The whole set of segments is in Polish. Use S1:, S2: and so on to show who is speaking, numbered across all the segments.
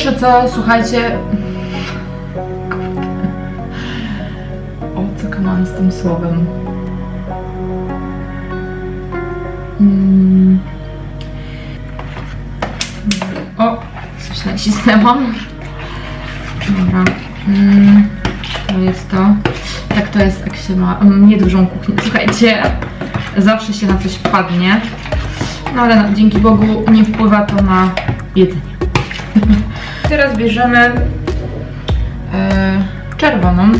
S1: Pierwsze co, słuchajcie... O, co mam z tym słowem? Mm. O, coś nacisnęłam. Dobra. Mm, to jest to. Tak to jest, jak się ma mm, niedużą kuchnię. Słuchajcie, zawsze się na coś wpadnie. No ale no, dzięki Bogu nie wpływa to na jedzenie. Teraz bierzemy e, czerwoną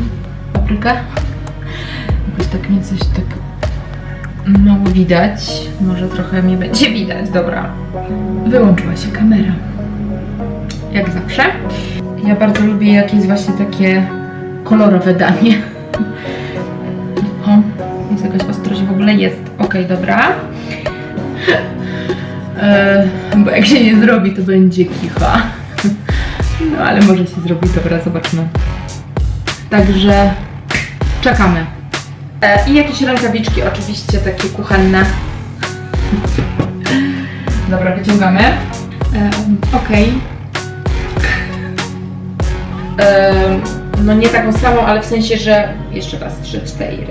S1: paprykę. Jakoś tak mnie coś tak mało widać. Może trochę mnie będzie widać. Dobra. Wyłączyła się kamera. Jak zawsze. Ja bardzo lubię jak jest właśnie takie kolorowe danie. O, jest jakaś ostrość w ogóle jest. Okej, dobra. E, bo jak się nie zrobi, to będzie kicha. No ale może się zrobi, dobra, zobaczmy. Także czekamy. E, I jakieś rękawiczki, oczywiście takie kuchenne. Dobra, wyciągamy. E, Okej. E, no nie taką samą, ale w sensie, że jeszcze raz trzy, cztery.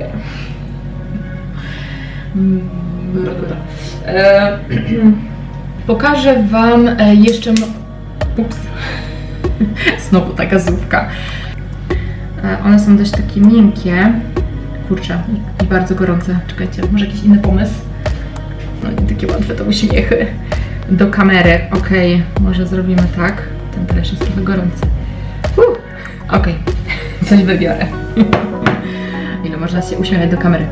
S1: Mm, E, Pokażę Wam e, jeszcze. Ups. Znowu ta gazówka. E, One są dość takie miękkie. Kurczę, i- i bardzo gorące. Czekajcie, może jakiś inny pomysł? No nie takie łatwe to uśmiechy. Do kamery, okej, może zrobimy tak. Ten talerz jest trochę gorący. Uh, okej, coś wybiorę. Ile można się uśmiechać do kamery.